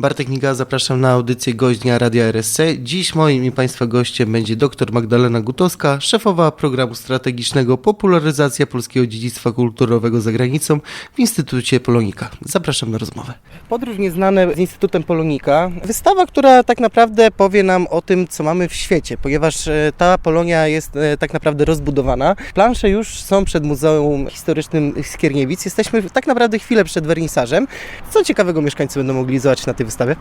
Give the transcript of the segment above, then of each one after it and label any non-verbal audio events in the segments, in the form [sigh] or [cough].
Bartek Niga, zapraszam na audycję Gość Dnia Radia RSC. Dziś moim i Państwa gościem będzie dr Magdalena Gutowska, szefowa programu strategicznego Popularyzacja Polskiego Dziedzictwa Kulturowego za granicą w Instytucie Polonika. Zapraszam na rozmowę. Podróż nieznane z Instytutem Polonika. Wystawa, która tak naprawdę powie nam o tym, co mamy w świecie, ponieważ e, ta Polonia jest e, tak naprawdę rozbudowana. Plansze już są przed Muzeum Historycznym Skierniewic. Jesteśmy tak naprawdę chwilę przed wernisażem. Co ciekawego mieszkańcy będą mogli zobaczyć na tej wystawie?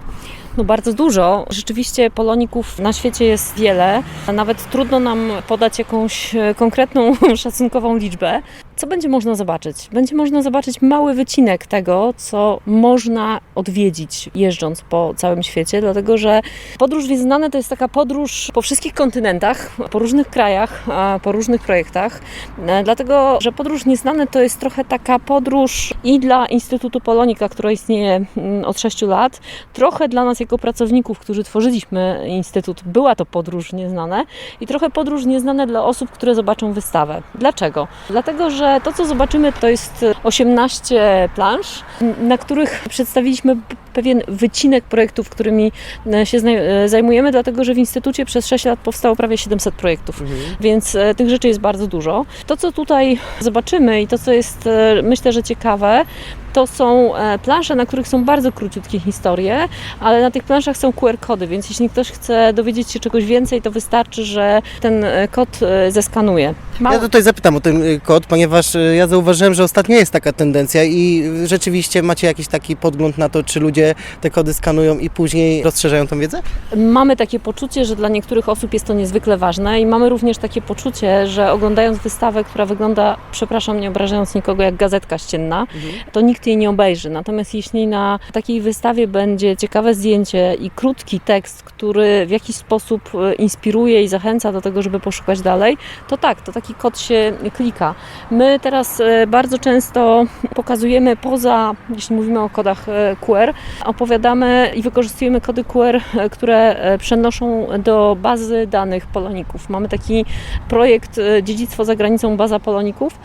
No bardzo dużo. Rzeczywiście poloników na świecie jest wiele. Nawet trudno nam podać jakąś e, konkretną, [laughs] szacunkową liczbę. Co będzie można zobaczyć? Będzie można zobaczyć mały wycinek tego, co można odwiedzić jeżdżąc po całym świecie, dlatego że podróż nieznane to jest taka podróż po wszystkich kontynentach, po różnych krajach, po różnych projektach. E, Dlatego, że podróż nieznane to jest trochę taka podróż i dla Instytutu Polonika, która istnieje mm, od 6 lat, trochę dla nas jako pracowników, którzy tworzyliśmy Instytut, była to podróż nieznane i trochę podróż nieznane dla osób, które zobaczą wystawę. Dlaczego? Dlatego, że to, co zobaczymy, to jest 18 plansz, na których przedstawiliśmy pewien wycinek projektów, którymi e, się e, zajmujemy, dlatego że w Instytucie przez 6 lat powstało prawie 700 projektów, więc e, tych rzeczy jest bardzo dużo. To, co tutaj zobaczymy i to, co jest myślę, że ciekawe, to są plansze, na których są bardzo króciutkie historie, ale na tych planszach są QR-kody, więc jeśli ktoś chce dowiedzieć się czegoś więcej, to wystarczy, że ten kod zeskanuje. Ja tutaj zapytam o ten kod, ponieważ ja zauważyłem, że ostatnio jest taka tendencja i rzeczywiście macie jakiś taki podgląd na to, czy ludzie te kody skanują i później rozszerzają tą wiedzę? Mamy takie poczucie, że dla niektórych osób jest to niezwykle ważne i mamy również takie poczucie, że oglądając wystawę, która wygląda, przepraszam, nie obrażając nikogo, jak gazetka ścienna, to nikt jej nie obejrzy. Natomiast jeśli na takiej wystawie będzie ciekawe zdjęcie i krótki tekst, który w jakiś sposób e, inspiruje i zachęca do tego, żeby poszukać dalej, to tak, to taki kod się klika. My teraz e, bardzo często pokazujemy poza, jeśli mówimy o kodach e, QR, opowiadamy i wykorzystujemy kody QR, e, które e, przenoszą do bazy danych poloników. Mamy taki projekt e, Dziedzictwo za granicą baza poloników,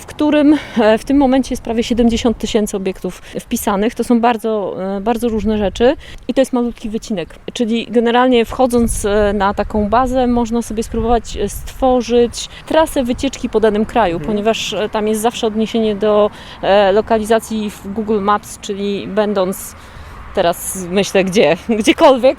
w którym w tym momencie jest prawie 70 tysięcy obiektów wpisanych. To są bardzo, bardzo różne rzeczy i to jest malutki wycinek. Czyli generalnie wchodząc na taką bazę można sobie spróbować stworzyć trasę wycieczki po danym kraju, ponieważ e, tam jest zawsze odniesienie do lokalizacji w Google Maps, czyli będąc teraz myślę gdzie, gdziekolwiek,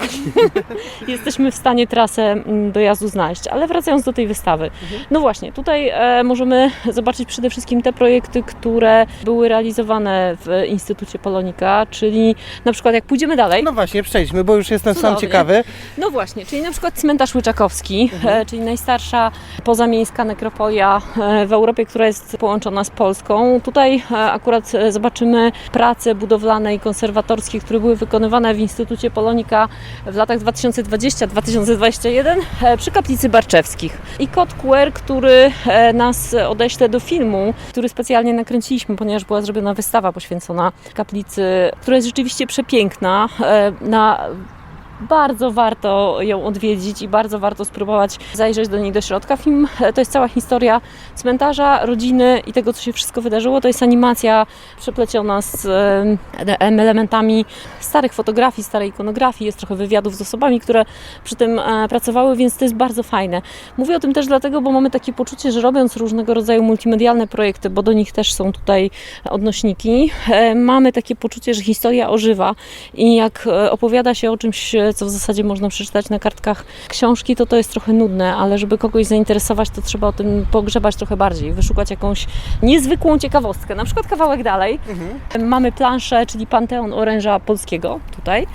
[laughs] jesteśmy w stanie trasę mm, dojazdu znaleźć. Ale wracając do tej wystawy. No właśnie, tutaj e, możemy zobaczyć przede wszystkim te projekty, które były realizowane w Instytucie Polonika, czyli na przykład jak pójdziemy dalej, No właśnie, przejdźmy, bo już jestem sam Cudownie. ciekawy. no właśnie, czyli na przykład cmentarz Łyczakowski, e, czyli najstarsza pozamiejska nekropolia e, w Europie, która jest połączona z Polską. Tutaj akurat zobaczymy prace budowlane i konserwatorskie, które były wykonywane w Instytucie Polonika w latach 2020-2021 e, przy kaplicy Barczewskich. I kod QR, który e, nas odeśle do filmu, który specjalnie nakręciliśmy, ponieważ była zrobiona wystawa poświęcona kaplicy, która jest rzeczywiście przepiękna. e, Na bardzo warto ją odwiedzić i bardzo warto spróbować zajrzeć do niej do środka. Film e, to jest cała historia cmentarza, rodziny i tego, co się wszystko wydarzyło. To jest animacja przepleciona z e, elementami starych fotografii, starej ikonografii. Jest trochę wywiadów z osobami, które przy tym e, pracowały, więc to jest bardzo fajne. Mówię o tym też dlatego, bo mamy takie poczucie, że robiąc różnego rodzaju multimedialne projekty, bo do nich też są tutaj odnośniki, mamy takie poczucie, że historia ożywa i jak opowiada się o czymś, co w zasadzie można przeczytać na kartkach książki, to to jest trochę nudne, ale żeby kogoś zainteresować, to trzeba o tym pogrzebać trochę bardziej, wyszukać jakąś niezwykłą ciekawostkę, na przykład kawałek dalej. Mamy planszę, czyli Panteon Oręża Polskiego tutaj.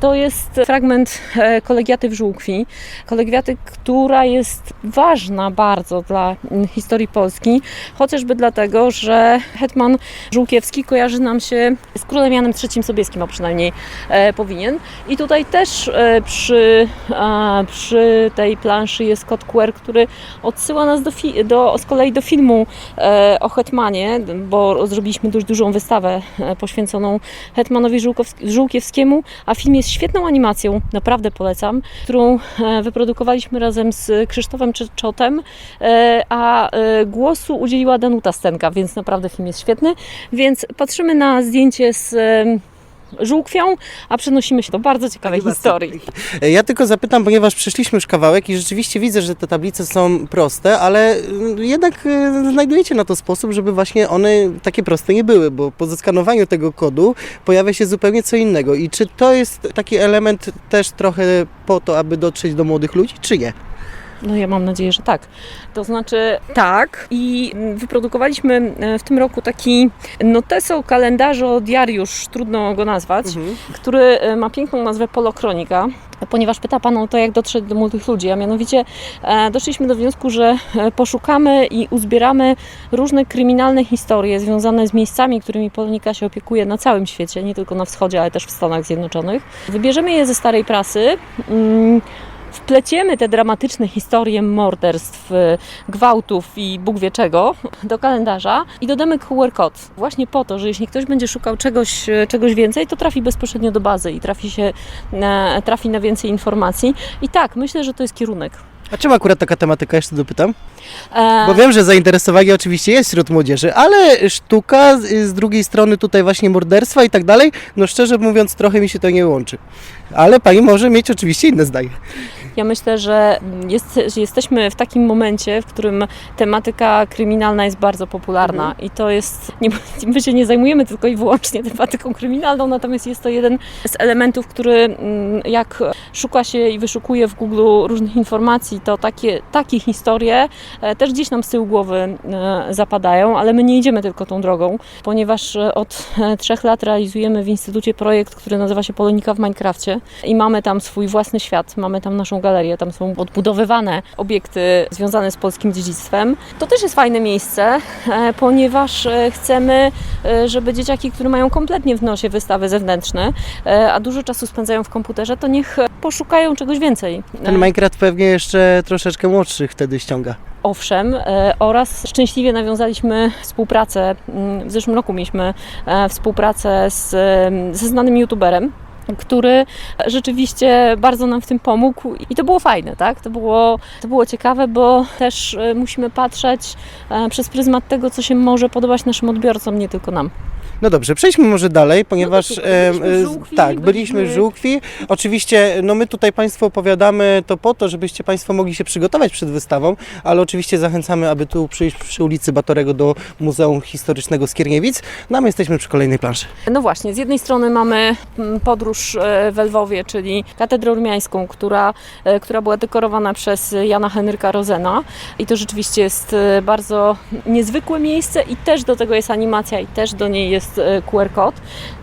To jest fragment e, kolegiaty w Żółkwi. Kolegiaty, która jest ważna bardzo dla mm, historii Polski, chociażby dlatego, że hetman Żółkiewski kojarzy nam się z królem Janem III Sobieskim, a przynajmniej e, powinien. I tutaj też e, przy, przy tej planszy jest kod QR, który odsyła nas do, do, z kolei do filmu e, o hetmanie, bo zrobiliśmy dość dużą wystawę e, poświęconą hetmanowi Żółkiewskiemu, a film jest świetną animacją, naprawdę polecam, którą wyprodukowaliśmy razem z Krzysztofem Czeczotem, e, a głosu udzieliła Danuta Stenka, więc naprawdę film jest świetny. Więc patrzymy na zdjęcie z żółkwią, a przenosimy się do bardzo ciekawej historii. Ja tylko zapytam, ponieważ przeszliśmy już kawałek i rzeczywiście widzę, że te tablice są proste, ale y, jednak y, znajdujecie na to sposób, żeby właśnie one takie proste nie były, bo po zeskanowaniu tego kodu pojawia się zupełnie co innego. I czy to jest taki element też trochę po to, aby dotrzeć do młodych ludzi, czy nie? No ja mam nadzieję, że tak. To znaczy tak i mm, wyprodukowaliśmy e, w tym roku taki noteso kalendarzo diariusz, trudno go nazwać, który e, ma piękną nazwę Polokronika. Ponieważ pyta Pan o to, jak dotrzeć do młodych ludzi, a mianowicie e, doszliśmy do wniosku, że poszukamy i uzbieramy różne kryminalne historie związane z miejscami, którymi Polonika się opiekuje na całym świecie, nie tylko na wschodzie, ale też w Stanach Zjednoczonych. Wybierzemy je ze starej prasy. Wpleciemy te dramatyczne historie morderstw, y, gwałtów i Bóg wie czego do kalendarza i dodamy QR kod. Właśnie po to, że jeśli ktoś będzie szukał czegoś, y, czegoś więcej, to trafi bezpośrednio do bazy i trafi, się, e, trafi na więcej informacji. I tak, myślę, że to jest kierunek. A czym akurat taka tematyka, jeszcze dopytam? E, Bo wiem, że zainteresowanie oczywiście jest wśród młodzieży, ale sztuka, z z drugiej strony tutaj właśnie morderstwa i tak dalej, no szczerze mówiąc trochę mi się to nie łączy. Ale pani może mieć oczywiście inne zdanie. Ja myślę, że jest, jesteśmy w takim momencie, w którym tematyka kryminalna jest bardzo popularna i to jest, nie, [laughs] my się nie zajmujemy tylko i wyłącznie tematyką kryminalną, natomiast jest to jeden z elementów, który mm, jak szuka się i wyszukuje w Google różnych informacji, to takie, takie historie e, też gdzieś nam z tyłu głowy e, zapadają, ale my nie idziemy tylko tą drogą, ponieważ od e, trzech lat realizujemy w Instytucie projekt, który nazywa się Polonika w Minecrafcie i mamy tam swój własny świat, mamy tam naszą galerię, tam są odbudowywane obiekty związane z polskim dziedzictwem. To też jest fajne miejsce, e, ponieważ e, chcemy, e, żeby dzieciaki, które mają kompletnie w nosie wystawy zewnętrzne, a dużo czasu spędzają w komputerze, to niech poszukają czegoś więcej. Ten Minecraft pewnie jeszcze troszeczkę młodszych wtedy ściąga. Owszem, oraz szczęśliwie nawiązaliśmy współpracę. mm, W zeszłym roku mieliśmy współpracę z, ze znanym youtuberem. Który rzeczywiście bardzo nam w tym pomógł i to było fajne, tak? To było, to było ciekawe, bo też e, musimy patrzeć e, przez pryzmat tego, co się może podobać naszym odbiorcom, nie tylko nam. No dobrze, przejdźmy może dalej, ponieważ No to super. Byliśmy em, Żółkwi, tak, byliśmy Żółkwi. Oczywiście, no my tutaj Państwu opowiadamy to po to, żebyście Państwo mogli się przygotować przed wystawą, ale oczywiście zachęcamy, aby tu przyjść przy ulicy Batorego do Muzeum Historycznego Skierniewic. No a my jesteśmy przy kolejnej planszy. No właśnie, z jednej strony mamy mm, podróż e, w Lwowie, czyli katedrę ormiańską, która, e, która była dekorowana przez Jana Henryka Rozena i to rzeczywiście jest e, bardzo niezwykłe miejsce i też do tego jest animacja i też do niej jest e, QR kod.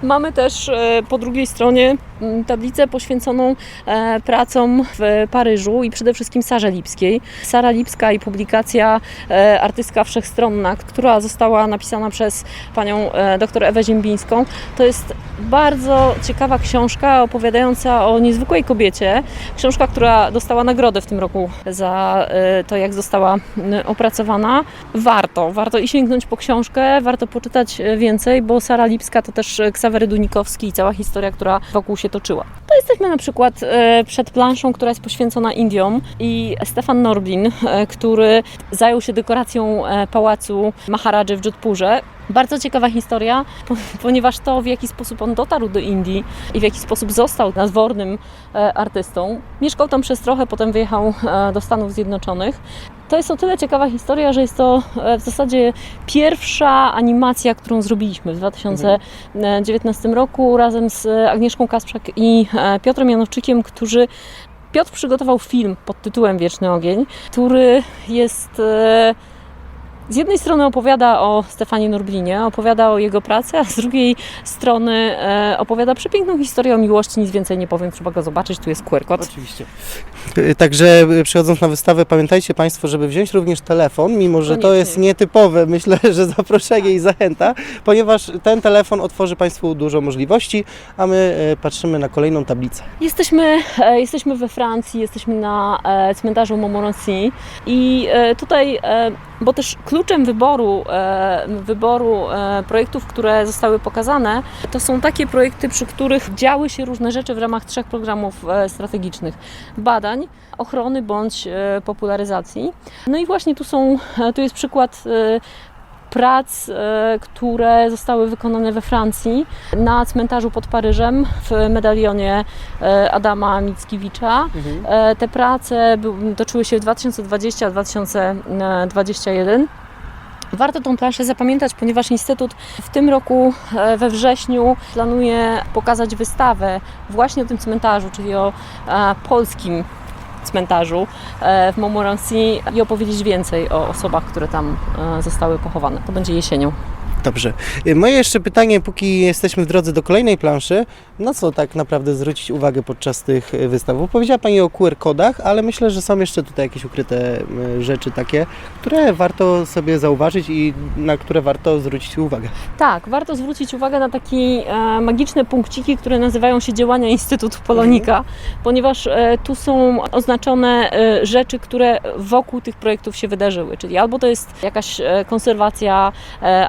Mamy też e, po drugiej stronie mm, tablicę poświęconą e, pracom w Paryżu i przede wszystkim Sarze Lipskiej. Sara Lipska i publikacja Artystka Wszechstronna, która została napisana przez panią dr Ewę Ziembińską. To jest bardzo ciekawa książka opowiadająca o niezwykłej kobiecie. Książka, która dostała nagrodę w tym roku za to, jak została m, opracowana. Warto, warto i sięgnąć po książkę, warto poczytać więcej, bo Sara Lipska to też e, Ksawery Dunikowski i cała historia, która wokół się toczyła. To jesteśmy na przykład e, przed planszą, która jest poświęcona Indiom i Stefan Norblin, e, który zajął się dekoracją pałacu Maharadży w Jodhpurze. Bardzo ciekawa historia, po- ponieważ to w jaki sposób on dotarł do Indii i w jaki sposób został nadwornym artystą. Mieszkał tam przez trochę, potem wyjechał do Stanów Zjednoczonych. To jest o tyle ciekawa historia, że jest to e, w zasadzie pierwsza animacja, którą zrobiliśmy w 2019 roku razem z Agnieszką Kasprzak i e, Piotrem Janowczykiem, którzy Piotr przygotował film pod tytułem Wieczny Ogień, który jest e, z jednej strony opowiada o Stefanie Norblinie, opowiada o jego pracy, a z drugiej strony e, opowiada przepiękną historię o miłości. Nic więcej nie powiem, trzeba go zobaczyć. Tu jest QR kod. Oczywiście. Y, Także y, przychodząc na wystawę, pamiętajcie Państwo, żeby wziąć również telefon, mimo że to jest nietypowe, myślę, [laughs] że zaproszenie i zachęta, ponieważ ten telefon otworzy Państwu dużo możliwości, a my patrzymy na kolejną tablicę. Jesteśmy, e, jesteśmy we Francji, jesteśmy na e, cmentarzu Montmorency i e, tutaj, e, bo też kluczem wyboru, e, wyboru e, projektów, które zostały pokazane, to są takie projekty, przy których działy się różne rzeczy w ramach trzech programów e, strategicznych. Badań, ochrony bądź popularyzacji. No i właśnie tu są, tu jest przykład prac, które zostały wykonane we Francji na cmentarzu pod Paryżem w medalionie Adama Mickiewicza. E, Te prace toczyły się w 2020-2021. Warto tą planszę zapamiętać, ponieważ Instytut w tym roku e, we wrześniu planuje pokazać wystawę właśnie o tym cmentarzu, czyli o e, polskim cmentarzu e, w Montmorency i opowiedzieć więcej o osobach, które tam zostały pochowane. To będzie jesienią. Dobrze. Y, Moje jeszcze pytanie, póki jesteśmy w drodze do kolejnej planszy, na co tak naprawdę zwrócić uwagę podczas tych y, wystaw? Bo powiedziała Pani o QR-kodach, ale myślę, że są jeszcze tutaj jakieś ukryte y, rzeczy takie, które warto sobie zauważyć i na które warto zwrócić uwagę. Tak, warto zwrócić uwagę na takie magiczne punkciki, które nazywają się działania Instytutu Polonika, ponieważ e, tu są oznaczone e, rzeczy, które wokół tych projektów się wydarzyły, czyli albo to jest jakaś e, konserwacja,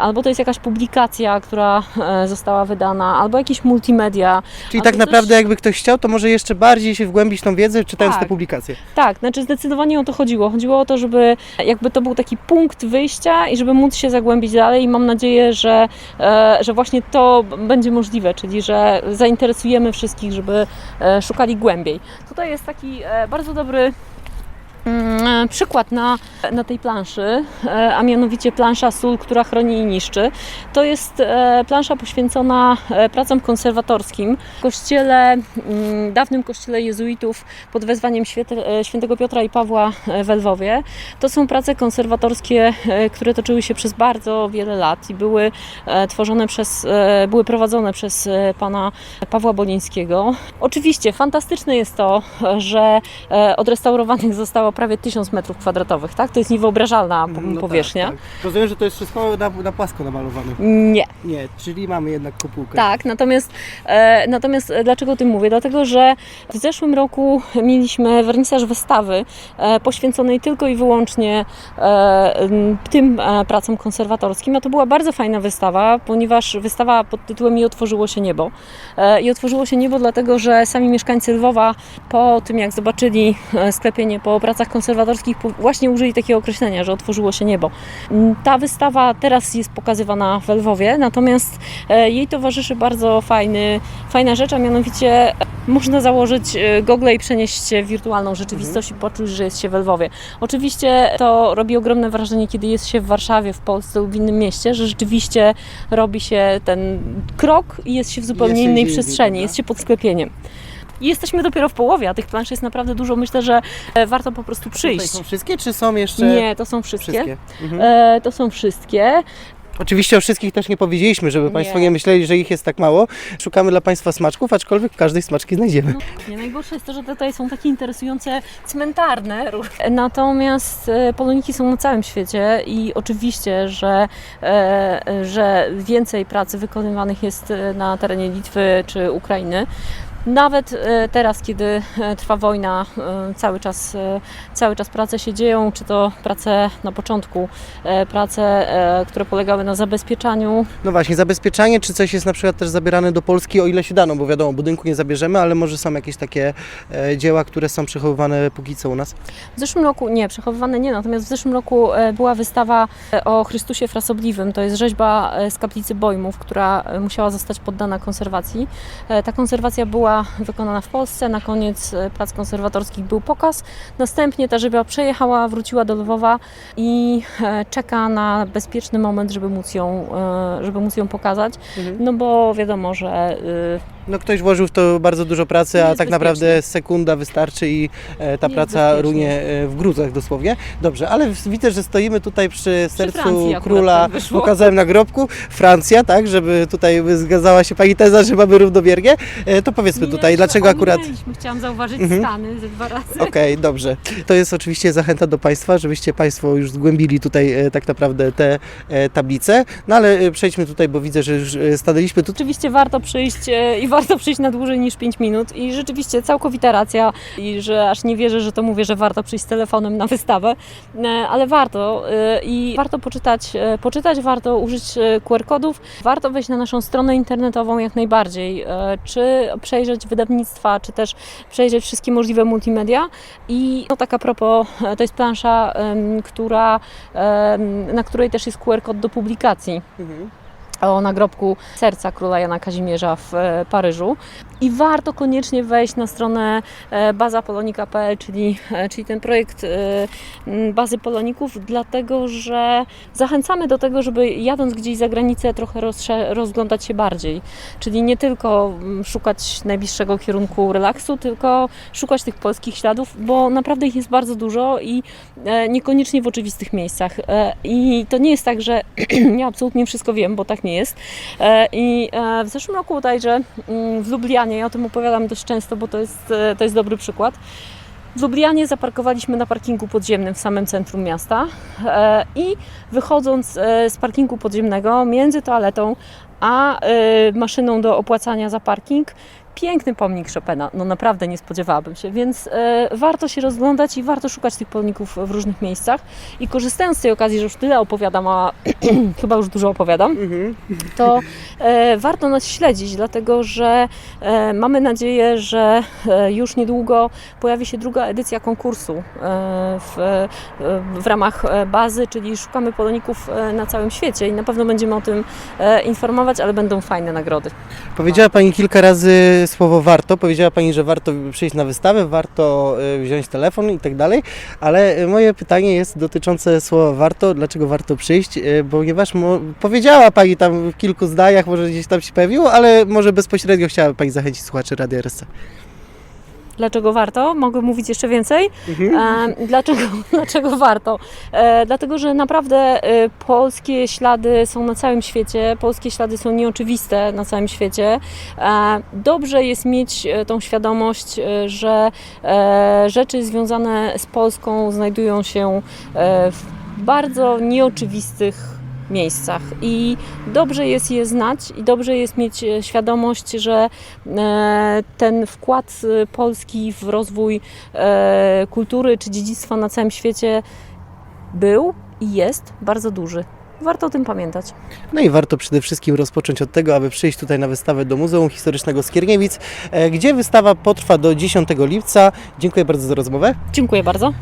albo to jest jakaś publikacja, która e, została wydana, albo jakieś multimedia. Czyli tak naprawdę jakby ktoś chciał, to może jeszcze bardziej się wgłębić w tą wiedzę, czytając Tak. te publikacje. Tak, znaczy zdecydowanie o to chodziło. Chodziło o to, żeby jakby to był taki punkt wyjścia i żeby móc się zagłębić dalej i mam nadzieję, że, e, że właśnie to będzie możliwe, czyli że zainteresujemy wszystkich, żeby e, szukali głębiej. Tutaj jest taki bardzo dobry przykład na, na tej planszy, e, a mianowicie plansza Sól, która chroni i niszczy. To jest e, plansza poświęcona e, pracom konserwatorskim w kościele, mm, dawnym kościele jezuitów pod wezwaniem święte- e, świętego Piotra i Pawła e, w Lwowie. To są prace konserwatorskie, e, które toczyły się przez bardzo wiele lat i były e, tworzone przez, e, były prowadzone przez e, pana Pawła Bolińskiego. Oczywiście fantastyczne jest to, że e, odrestaurowanych zostało prawie 1000 metrów kwadratowych, tak? To jest niewyobrażalna No powierzchnia. Tak, tak. Rozumiem, że to jest wszystko na, na płasko namalowane. Nie. Nie, czyli mamy jednak kopułkę. Tak, natomiast, e, natomiast e, dlaczego o tym mówię? Dlatego, że w zeszłym roku mieliśmy wernisaż wystawy e, poświęconej tylko i wyłącznie e, tym e, pracom konserwatorskim. A to była bardzo fajna wystawa, ponieważ wystawa pod tytułem I otworzyło się niebo. E, I otworzyło się niebo dlatego, że sami mieszkańcy Lwowa po tym, jak zobaczyli e, sklepienie po pracach konserwatorskich, po- właśnie użyli takiego określenia, że otworzyło się niebo. M, Ta wystawa teraz jest pokazywana w Lwowie, natomiast E, Jej towarzyszy bardzo fajny, fajna rzecz, a mianowicie e, można założyć e, gogle i przenieść się w wirtualną rzeczywistość i poczuć, że jest się w Lwowie. Oczywiście to robi ogromne wrażenie, kiedy jest się w Warszawie, w Polsce lub w innym mieście, że rzeczywiście robi się ten krok i jest się w zupełnie Jest innej przestrzeni, jest się pod sklepieniem. I jesteśmy dopiero w połowie, a tych planszy jest naprawdę dużo. Myślę, że e, warto po prostu przyjść. są wszystkie, czy są jeszcze Nie, to są wszystkie. wszystkie? Mhm. E, to są wszystkie. Oczywiście o wszystkich też nie powiedzieliśmy, żeby. Państwo nie myśleli, że ich jest tak mało. Szukamy dla Państwa smaczków, aczkolwiek każdej smaczki znajdziemy. Nie, najgorsze jest to, że tutaj są takie interesujące cmentarne. Natomiast e, poloniki są na całym świecie i oczywiście, że, e, że więcej pracy wykonywanych jest na terenie Litwy czy Ukrainy. Nawet e, teraz, kiedy e, trwa wojna, e, cały czas, cały czas prace się dzieją, czy to prace na początku, prace, które polegały na zabezpieczaniu No właśnie, zabezpieczanie, czy coś jest na przykład też zabierane do Polski, o ile się da, no bo wiadomo, budynku nie zabierzemy, ale może są jakieś takie dzieła, które są przechowywane póki co u nas. W zeszłym roku, nie, przechowywane nie, natomiast w zeszłym roku była wystawa o Chrystusie Frasobliwym. To jest rzeźba z kaplicy Bojmów, która musiała zostać poddana konserwacji. Ta konserwacja była wykonana w Polsce. Na koniec e, prac konserwatorskich był pokaz. Następnie ta rzeźba przejechała, wróciła do Lwowa i e, czeka na bezpieczny moment, żeby móc ją, e, żeby móc ją pokazać. No bo wiadomo, że No ktoś włożył w to bardzo dużo pracy, a tak naprawdę sekunda wystarczy i e, ta Jest praca bezpiecznie. runie e, w gruzach dosłownie. Dobrze, ale w- widzę, że stoimy tutaj przy sercu Francji akurat króla, tak wyszło. pokazałem na grobku, Francja, tak, żeby tutaj zgadzała się Pani teza, że mamy równowiernie. E, to powiedzmy tutaj, dlaczego akurat... ominęliśmy. Chciałam zauważyć Mhm. Stany ze dwa razy. Okej, dobrze. To jest oczywiście zachęta do Państwa, żebyście Państwo już zgłębili tutaj e, tak naprawdę te e, tablice. No ale e, przejdźmy tutaj, bo widzę, że już e, stanęliśmy tu. Oczywiście warto przyjść e, i warto przyjść na dłużej niż 5 minut i rzeczywiście całkowita racja i że aż nie wierzę, że to mówię, że warto przyjść z telefonem na wystawę, e, ale warto e, i warto poczytać, e, poczytać, warto użyć QR-kodów, warto wejść na naszą stronę internetową jak najbardziej, czy przejrzeć wydawnictwa, czy też przejrzeć wszystkie możliwe multimedia. I no tak a propos, to jest plansza, która, na której też jest QR-kod do publikacji o nagrobku serca króla Jana Kazimierza w e, Paryżu. I warto koniecznie wejść na stronę e, bazapolonika.pl, czyli, e, czyli ten projekt bazy poloników, dlatego że zachęcamy do tego, żeby jadąc gdzieś za granicę trochę rozglądać się bardziej. Czyli nie tylko szukać najbliższego kierunku relaksu, tylko szukać tych polskich śladów, bo naprawdę ich jest bardzo dużo i niekoniecznie w oczywistych miejscach. I to nie jest tak, że [clears throat] ja absolutnie wszystko wiem, bo tak nie jest. E, I e, w zeszłym roku bodajże mm, w Lublianie, ja o tym opowiadam dość często, bo to jest, e, to jest dobry przykład. W Lublianie zaparkowaliśmy na parkingu podziemnym w samym centrum miasta i wychodząc z parkingu podziemnego między toaletą a maszyną do opłacania za parking, piękny pomnik Chopina. No naprawdę nie spodziewałabym się, więc e, warto się rozglądać i warto szukać tych pomników w różnych miejscach. I korzystając z tej okazji, że już tyle opowiadam, a [clears throat] chyba już dużo opowiadam, to e, warto nas śledzić, dlatego że e, mamy nadzieję, że już niedługo pojawi się druga edycja konkursu w, w ramach bazy, czyli szukamy poloników na całym świecie i na pewno będziemy o tym informować, ale będą fajne nagrody. Powiedziała Pani kilka razy słowo warto. Powiedziała Pani, że warto przyjść na wystawę, warto y, wziąć telefon i tak dalej, ale y, moje pytanie jest dotyczące słowa warto. Dlaczego warto przyjść? Y, Ponieważ powiedziała Pani tam w kilku zdaniach, może gdzieś tam się pojawiło, ale może bezpośrednio chciałaby Pani zachęcić słuchaczy Radia RSC. Dlaczego warto? Mogę mówić jeszcze więcej? E, dlaczego, [laughs] dlaczego warto? E, dlatego, że naprawdę e, polskie ślady są na całym świecie, polskie ślady są nieoczywiste na całym świecie. Dobrze jest mieć tą świadomość, że rzeczy związane z Polską znajdują się w bardzo nieoczywistych miejscach i dobrze jest je znać i dobrze jest mieć e, świadomość, że e, ten wkład e, Polski w rozwój kultury czy dziedzictwa na całym świecie był i jest bardzo duży. Warto o tym pamiętać. No i warto przede wszystkim rozpocząć od tego, aby przyjść tutaj na wystawę do Muzeum Historycznego Skierniewic, gdzie wystawa potrwa do 10 lipca. Dziękuję bardzo za rozmowę. Dziękuję bardzo.